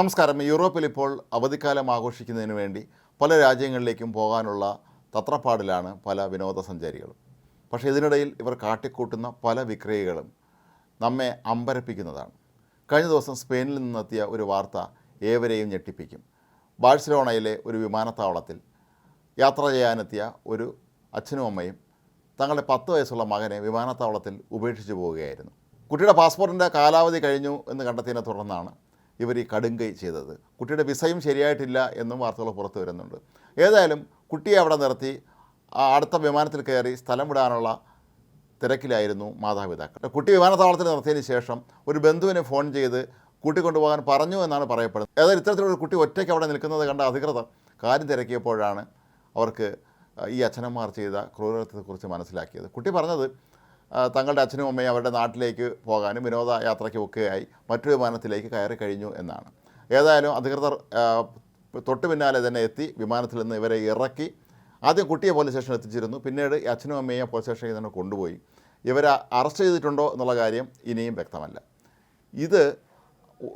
നമസ്കാരം. യൂറോപ്പിൽ ഇപ്പോൾ അവധിക്കാലം ആഘോഷിക്കുന്നതിന് വേണ്ടി പല രാജ്യങ്ങളിലേക്കും പോകാനുള്ള തത്രപ്പാടിലാണ് പല വിനോദസഞ്ചാരികളും. പക്ഷേ ഇതിനിടയിൽ ഇവർ കാട്ടിക്കൂട്ടുന്ന പല വിക്രയികളും നമ്മെ അമ്പരപ്പിക്കുന്നതാണ്. കഴിഞ്ഞ ദിവസം സ്പെയിനിൽ നിന്നെത്തിയ ഒരു വാർത്ത ഏവരെയും ഞെട്ടിപ്പിക്കും. ബാഴ്സലോണയിലെ ഒരു വിമാനത്താവളത്തിൽ യാത്ര ചെയ്യാനെത്തിയ ഒരു അച്ഛനും അമ്മയും തങ്ങളുടെ പത്ത് വയസ്സുള്ള മകനെ വിമാനത്താവളത്തിൽ ഉപേക്ഷിച്ചു പോവുകയായിരുന്നു. കുട്ടിയുടെ പാസ്പോർട്ടിന്റെ കാലാവധി കഴിഞ്ഞു എന്ന് കണ്ടെത്തിയതിനെ തുടർന്നാണ് ഇവർ ഈ കടുങ്കൈ ചെയ്തത്. കുട്ടിയുടെ വിസയും ശരിയായിട്ടില്ല എന്നും വാർത്തകൾ പുറത്തു വരുന്നുണ്ട്. ഏതായാലും കുട്ടിയെ അവിടെ നിർത്തി അടുത്ത വിമാനത്തിൽ കയറി സ്ഥലം വിടാനുള്ള തിരക്കിലായിരുന്നു മാതാപിതാക്കൾ. കുട്ടി വിമാനത്താവളത്തിൽ നിർത്തിയതിന് ശേഷം ഒരു ബന്ധുവിനെ ഫോൺ ചെയ്ത് കൂട്ടിക്കൊണ്ടുപോകാൻ പറഞ്ഞു എന്നാണ് പറയപ്പെടുന്നത്. ഏതായാലും ഇത്തരത്തിലൊരു കുട്ടി ഒറ്റയ്ക്ക് അവിടെ നിൽക്കുന്നത് കണ്ട അധികൃതർ കാര്യം തിരക്കിയപ്പോഴാണ് അവർക്ക് ഈ അച്ഛനന്മാർ ചെയ്ത ക്രൂരത്വത്തെക്കുറിച്ച് മനസ്സിലാക്കിയത്. കുട്ടി പറഞ്ഞത് തങ്ങളുടെ അച്ഛനും അമ്മയും അവരുടെ നാട്ടിലേക്ക് പോകാനും വിനോദയാത്രയ്ക്കും ഒക്കെയായി മറ്റു വിമാനത്തിലേക്ക് കയറി കഴിഞ്ഞു എന്നാണ്. ഏതായാലും അധികൃതർ തൊട്ടു പിന്നാലെ തന്നെ എത്തി വിമാനത്തിൽ നിന്ന് ഇവരെ ഇറക്കി. ആദ്യം കുട്ടിയെ പോലീസ് സ്റ്റേഷനിൽ എത്തിച്ചിരുന്നു. പിന്നീട് അച്ഛനും അമ്മയെ പോലീസ് സ്റ്റേഷനിൽ തന്നെ കൊണ്ടുപോയി. ഇവരെ അറസ്റ്റ് ചെയ്തിട്ടുണ്ടോ എന്നുള്ള കാര്യം ഇനിയും വ്യക്തമല്ല. ഇത്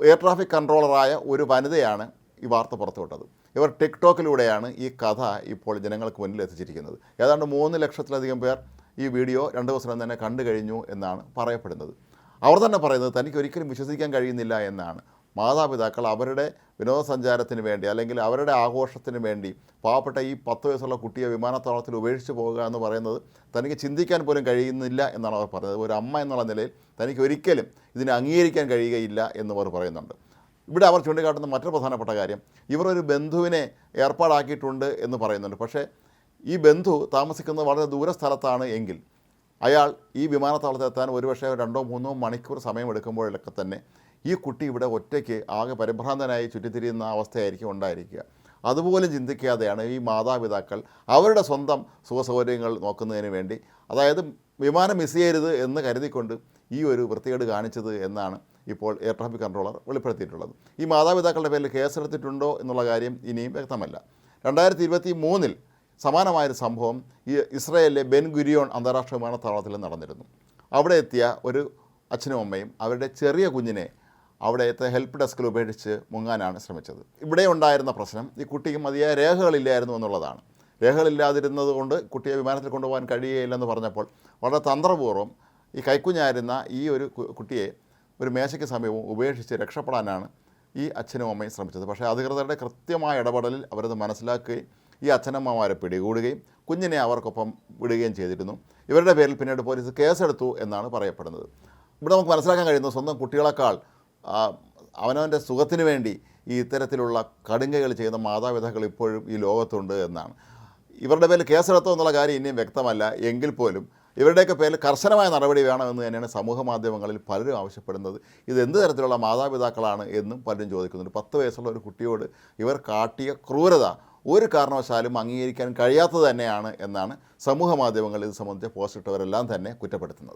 എയർ ട്രാഫിക് കൺട്രോളറായ ഒരു വനിതയാണ് ഈ വാർത്ത പുറത്തുവിട്ടത്. ഇവർ ടിക്ടോക്കിലൂടെയാണ് ഈ കഥ ഇപ്പോൾ ജനങ്ങൾക്ക് മുന്നിൽ എത്തിച്ചിരിക്കുന്നത്. ഏതാണ്ട് മൂന്ന് ലക്ഷത്തിലധികം പേർ ഈ വീഡിയോ രണ്ട് ദിവസം തന്നെ കണ്ടു കഴിഞ്ഞു എന്നാണ് പറയപ്പെടുന്നത്. അവർ തന്നെ പറയുന്നത് തനിക്ക് ഒരിക്കലും വിശ്വസിക്കാൻ കഴിയുന്നില്ല എന്നാണ്. മാതാപിതാക്കൾ അവരുടെ വിനോദസഞ്ചാരത്തിന് വേണ്ടി അല്ലെങ്കിൽ അവരുടെ ആഘോഷത്തിന് വേണ്ടി പാവപ്പെട്ട ഈ പത്ത് വയസ്സുള്ള കുട്ടിയെ വിമാനത്താവളത്തിൽ ഉപേക്ഷിച്ച് പോകുക എന്ന് പറയുന്നത് തനിക്ക് ചിന്തിക്കാൻ പോലും കഴിയുന്നില്ല എന്നാണ് അവർ പറയുന്നത്. ഒരു അമ്മ എന്നുള്ള നിലയിൽ തനിക്ക് ഒരിക്കലും ഇതിനെ അംഗീകരിക്കാൻ കഴിയുകയില്ല എന്ന് അവർ പറയുന്നുണ്ട്. ഇവിടെ അവർ ചൂണ്ടിക്കാട്ടുന്ന മറ്റൊരു പ്രധാനപ്പെട്ട കാര്യം ഇവർ ഒരു ബന്ധുവിനെ ഏർപ്പാടാക്കിയിട്ടുണ്ട് എന്ന് പറയുന്നുണ്ട്. പക്ഷേ ഈ ബന്ധു താമസിക്കുന്നത് വളരെ ദൂര സ്ഥലത്താണ് എങ്കിൽ അയാൾ ഈ വിമാനത്താവളത്തിൽ എത്താൻ ഒരുപക്ഷെ രണ്ടോ മൂന്നോ മണിക്കൂർ സമയമെടുക്കുമ്പോഴൊക്കെ തന്നെ ഈ കുട്ടി ഇവിടെ ഒറ്റയ്ക്ക് ആകെ പരിഭ്രാന്തനായി ചുറ്റിത്തിരിയുന്ന അവസ്ഥയായിരിക്കും ഉണ്ടായിരിക്കുക. അതുപോലും ചിന്തിക്കാതെയാണ് ഈ മാതാപിതാക്കൾ അവരുടെ സ്വന്തം സുഖസൗകര്യങ്ങൾ നോക്കുന്നതിന് വേണ്ടി അതായത് വിമാനം മിസ് ചെയ്യരുത് എന്ന് കരുതിക്കൊണ്ട് ഈ ഒരു വൃത്തികേട് കാണിച്ചത് എന്നാണ് ഇപ്പോൾ എയർ ട്രാഫിക് കൺട്രോളർ വെളിപ്പെടുത്തിയിട്ടുള്ളത്. ഈ മാതാപിതാക്കളുടെ പേരിൽ കേസെടുത്തിട്ടുണ്ടോ എന്നുള്ള കാര്യം ഇനിയും വ്യക്തമല്ല. രണ്ടായിരത്തി ഇരുപത്തി മൂന്നിൽ സമാനമായൊരു സംഭവം ഈ ഇസ്രയേലിലെ ബെൻ ഗുരിയോൺ അന്താരാഷ്ട്ര വിമാനത്താവളത്തിൽ നടന്നിരുന്നു. അവിടെ എത്തിയ ഒരു അച്ഛനും അമ്മയും അവരുടെ ചെറിയ കുഞ്ഞിനെ അവിടെത്തെ ഹെൽപ്പ് ഡെസ്കിൽ ഉപേക്ഷിച്ച് മുങ്ങാനാണ് ശ്രമിച്ചത്. ഇവിടെ ഉണ്ടായിരുന്ന പ്രശ്നം ഈ കുട്ടിക്ക് മതിയായ രേഖകളില്ലായിരുന്നു എന്നുള്ളതാണ്. രേഖകളില്ലാതിരുന്നത് കൊണ്ട് കുട്ടിയെ വിമാനത്തിൽ കൊണ്ടുപോകാൻ കഴിയുകയില്ലെന്ന് പറഞ്ഞപ്പോൾ വളരെ തന്ത്രപൂർവം ഈ കൈക്കുഞ്ഞായിരുന്ന ഈ ഒരു കുട്ടിയെ ഒരു മേശയ്ക്ക് സമീപം ഉപേക്ഷിച്ച് രക്ഷപ്പെടാനാണ് ഈ അച്ഛനും അമ്മയും ശ്രമിച്ചത്. പക്ഷേ അധികൃതരുടെ കൃത്യമായ ഇടപെടലിൽ അവരത് മനസ്സിലാക്കുകയും ഈ അച്ഛനമ്മമാരെ പിടികൂടുകയും കുഞ്ഞിനെ അവർക്കൊപ്പം വിടുകയും ചെയ്തിരുന്നു. ഇവരുടെ പേരിൽ പിന്നീട് പോലീസ് കേസെടുത്തു എന്നാണ് പറയപ്പെടുന്നത്. ഇവിടെ നമുക്ക് മനസ്സിലാക്കാൻ കഴിയുന്നത് സ്വന്തം കുട്ടികളെക്കാൾ അവനവന്റെ സുഖത്തിന് വേണ്ടി ഈ ഇത്തരത്തിലുള്ള കടുങ്കകൾ ചെയ്യുന്ന മാതാപിതാക്കൾ ഇപ്പോഴും ഈ ലോകത്തുണ്ട് എന്നാണ്. ഇവരുടെ പേരിൽ കേസെടുത്തോ എന്നുള്ള കാര്യം ഇനിയും വ്യക്തമല്ല. എങ്കിൽ പോലും ഇവരുടെയൊക്കെ പേരിൽ കർശനമായ നടപടി വേണമെന്ന് തന്നെയാണ് സമൂഹ മാധ്യമങ്ങളിൽ പലരും ആവശ്യപ്പെടുന്നത്. ഇത് എന്ത് തരത്തിലുള്ള മാതാപിതാക്കളാണ് എന്നും പലരും ചോദിക്കുന്നുണ്ട്. പത്ത് വയസ്സുള്ള ഒരു കുട്ടിയോട് ഇവർ കാട്ടിയ ക്രൂരത ഒരു കാരണവശാലും അംഗീകരിക്കാൻ കഴിയാത്തത് തന്നെയാണ് എന്നാണ് സമൂഹ മാധ്യമങ്ങളിൽ ഇത് സംബന്ധിച്ച് പോസ്റ്റ് ഇട്ടവരെല്ലാം തന്നെ കുറ്റപ്പെടുത്തുന്നത്.